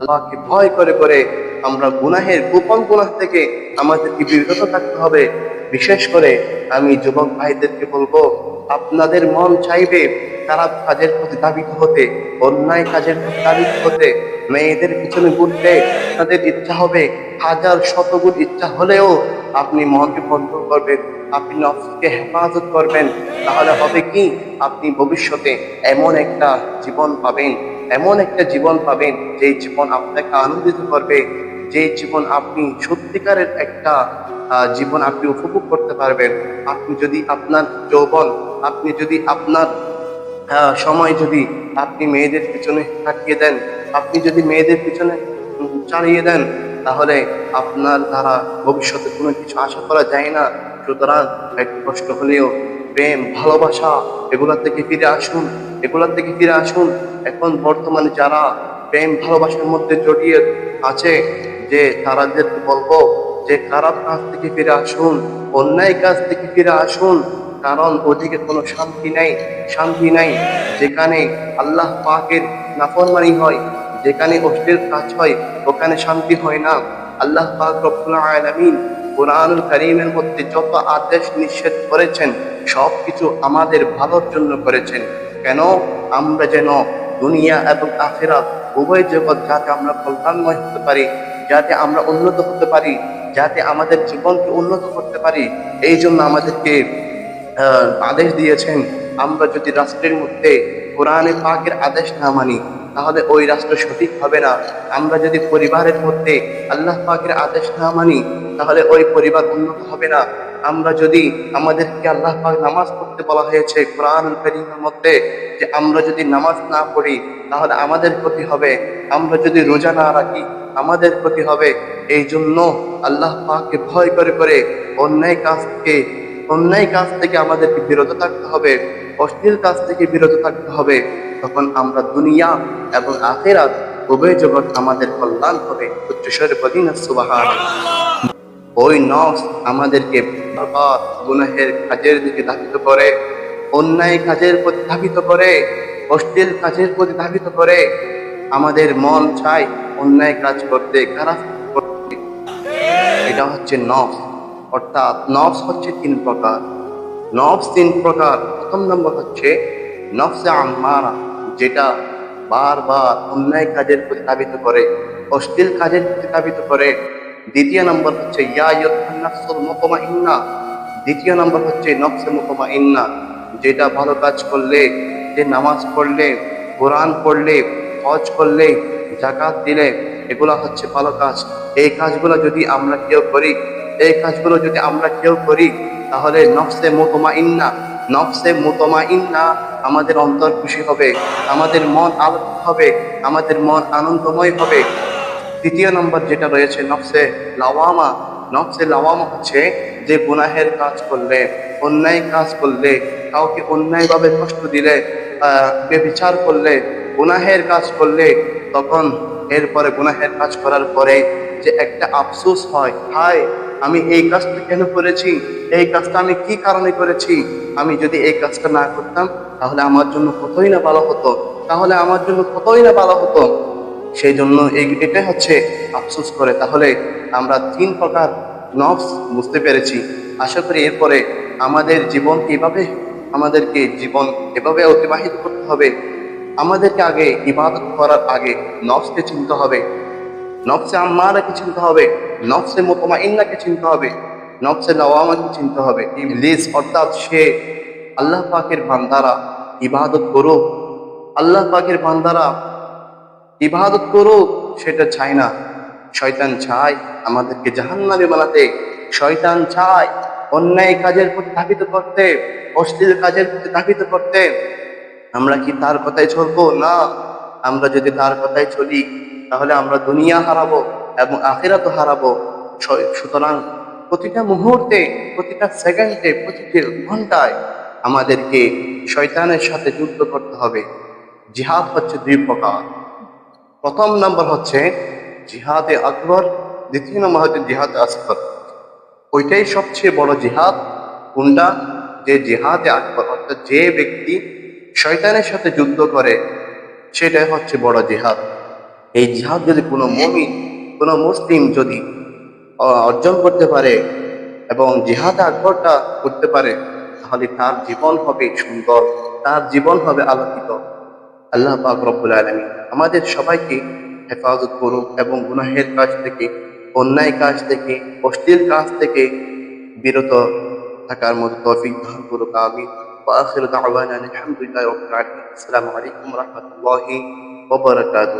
আল্লাহকে ভয় করে করে আমরা গুনাহের গোপন গুনাহ থেকে আমাদেরকে বিরত থাকতে হবে। বিশেষ করে আমি যুবক ভাইদেরকে বলব, আপনাদের মন চাইবে খারাপ কাজের প্রতি দাবিত হতে, অন্যায় কাজের প্রতি দাবিত হতে, মেয়েদের পিছনে ঘুরতে তাদের ইচ্ছা হবে। হাজার শতগুণ ইচ্ছা হলেও আপনি মনকে কন্ট্রোল করবেন, আপনি নফসকে হেফাজত করবেন। তাহলে হবে কি? আপনি ভবিষ্যতে এমন একটা জীবন পাবেন এমন একটা জীবন পাবেন যে জীবন আপনাকে আনন্দিত করবে যে জীবন আপনি সত্যিকারের একটা জীবন আপনি উপভোগ করতে পারবেন। আপনি যদি আপনার যৌবন, আপনি যদি আপনার সময় যদি আপনি মেয়েদের পিছনে কাটিয়ে দেন, আপনি যদি মেয়েদের পিছনে চালিয়ে দেন, তাহলে আপনার দ্বারা ভবিষ্যতে কোনো কিছু আশা করা যায় না। সুতরাং একটু কষ্ট হলেও প্রেম, ভালোবাসা এগুলা থেকে ফিরে আসুন এগুলা থেকে ফিরে আসুন। এখন বর্তমানে যারা প্রেম, ভালোবাসার মধ্যে জড়িয়ে আছে, যে তারাদেরকে বলব যে খারাপ কাজ থেকে ফিরে আসুন, অন্যায় কাজ থেকে ফিরে আসুন, কারণ ওদিকে কোনো শান্তি নাই শান্তি নাই। যেখানে আল্লাহ পাকের নাফরমানি হয়, যেখানে অশ্লীল কাজ হয়, ওখানে শান্তি হয় না। আল্লাহ পাক রব্বুল আলামিন কোরআনুল করিমের মধ্যে যত আদেশ নিষেধ করেছেন সব কিছু আমাদের ভালোর জন্য করেছেন। কেন? আমরা যেন দুনিয়া এবং আখেরাত উভয় জগৎ যাতে আমরা কল্যাণময় হতে পারি, যাতে আমরা উন্নত হতে পারি, যাতে আমাদের জীবনকে উন্নত করতে পারি, এই জন্য আমাদেরকে আদেশ দিয়েছেন, আমরা যদি রাষ্ট্রের মধ্যে কোরআনে পাকের আদেশ না মানি তাহলে ওই রাষ্ট্র সঠিক হবে না। আমরা যদি পরিবারের মধ্যে আল্লাহ পাকের আদেশ না মানি, তাহলে ওই পরিবার উন্নত হবে না। আমরা যদি আমাদেরকে আল্লাহ পাক নামাজ পড়তে বলা হয়েছে কোরআন করিমের মধ্যে, যে আমরা যদি নামাজ না পড়ি, তাহলে আমাদের ক্ষতি হবে। আমরা যদি রোজা না রাখি, আমাদের ক্ষতি হবে। এই জন্য আল্লাহ পাককে ভয় করে করে অন্যায় কাজ থেকে, অন্যায় কাজ থেকে আমাদেরকে বিরত থাকতে হবে, অশ্লীল কাজ থেকে বিরত থাকতে হবে। তখন আমরা দুনিয়া এবং আখেরাত, উভয় জগৎ আমাদের কল্যাণ হবে। উচ্চস্বরে বলি ওই নফস আমাদেরকে বারবার গুনাহের কাজের দিকে ধাবিত করে, অন্যায় কাজের প্রতি ধাবিত করে, অশ্লীল কাজের প্রতি ধাবিত করে। আমাদের মন চায় অন্যায় কাজ করতে, খারাপ করতে। এটা হচ্ছে নফস। অর্থাৎ নফস হচ্ছে তিন প্রকার। নফস তিন প্রকার। প্রথম নম্বর হচ্ছে নফসে আম্মারা। যেটা বারবার অন্যায় কাজের প্রতি করে, অশ্লীল কাজের প্রতি করে। দ্বিতীয় নম্বর হচ্ছে নাফসুল দ্বিতীয় নম্বর হচ্ছে, নফসে মুতমাইন্না। যেটা ভালো কাজ করলে, যে নামাজ পড়লে, কোরআন পড়লে, হজ করলে জাকাত দিলে, এগুলা হচ্ছে ভালো কাজ। এই কাজগুলো যদি আমরা কেউ করি, এই কাজগুলো যদি আমরা কেউ করি, তাহলে নকশে মোতমা ইন্না নফসে মোতমা ইন্না আমাদের অন্তর খুশি হবে আমাদের মন আলোকিত হবে আমাদের মন আনন্দময় হবে। তৃতীয় নম্বর যেটা রয়েছে নফসে লাওয়ামা নফসে লাওয়ামা হচ্ছে যে গুনাহের কাজ করলে অন্যায় কাজ করলে কাউকে অন্যায়ভাবে কষ্ট দিলে আহ, বেবিচার করলে গুনাহের কাজ করলে তখন এরপরে গুনাহের কাজ করার পরে যে একটা আফসোস হয় হায় আমি এই কাজটা কেন করেছি? এই কাজটা আমি কি কারণে করেছি? আমি যদি এই কাজটা না করতাম, তাহলে আমার জন্য কতই না ভালো হতো? তাহলে আমার জন্য কতই না ভালো হতো? সেই জন্য এটাই হচ্ছে আফসোস করে। তাহলে আমরা তিন প্রকার নফস বুঝতে পেরেছি। আশা করি এরপরে আমাদের জীবন এভাবে, আমাদেরকে জীবন এভাবে অতিবাহিত করতে হবে। আমাদেরকে আগে ইবাদত করার আগে নফসকে চিনতে হবে। নফসে আম্মারাকে চিনতে হবে, নফসে মোতমা ইন্নাকে চিনতে হবে, নফসে লাওয়ামাকে চিনতে হবে। ইবলিস অর্থাৎ সে আল্লাহ পাকের বান্দারা, ইবাদত করুক আল্লাহ পাকের বান্দারা, ইবাদত করুক সেটা চায় না। শয়তান চায় আমাদেরকে জাহান্নামে বানাতে। শয়তান চায় অন্যায় কাজের প্রতি ধাবিত করতে, অশ্লীল কাজের প্রতি ধাবিত করতে। আমরা কি তার কথায় চলবো? না। আমরা যদি তার কথায় চলি তাহলে আমরা দুনিয়া হারাবো এবং আখেরাত হারাবো। সুতরাং প্রতিটা মুহূর্তে, প্রতিটা সেকেন্ডে, প্রতিটি ঘন্টায় আমাদেরকে শয়তানের সাথে যুদ্ধ করতে হবে। জিহাদ হচ্ছে দুই প্রকার। প্রথম নম্বর হচ্ছে জিহাদে আকবর, দ্বিতীয় নম্বর হচ্ছে জিহাদ আসফর। ওইটাই সবচেয়ে বড় জিহাদ। কোনটা? যে জিহাদে আকবর, অর্থাৎ যে ব্যক্তি শয়তানের সাথে যুদ্ধ করে, সেটাই হচ্ছে বড় জিহাদ। এই জিহাদ যদি কোনো মমিন কোনো মুসলিম যদি অ- অর্জন করতে পারে এবং জিহাদ আকবরটা করতে পারে তাহলে তার জীবন হবে সুন্দর তার জীবন হবে আলোকিত আল্লাহ পাক রব্বুল আলমী আমাদের সবাইকে হেফাজত করুক এবং গুনাহের কাজ থেকে অন্যায় কাজ থেকে অশ্লীল কাজ থেকে বিরত থাকার মতো তৌফিক দান করুক আমি وآخر دعوانا أن الحمد لله رب العالمين السلام عليكم ورحمة الله وبركاته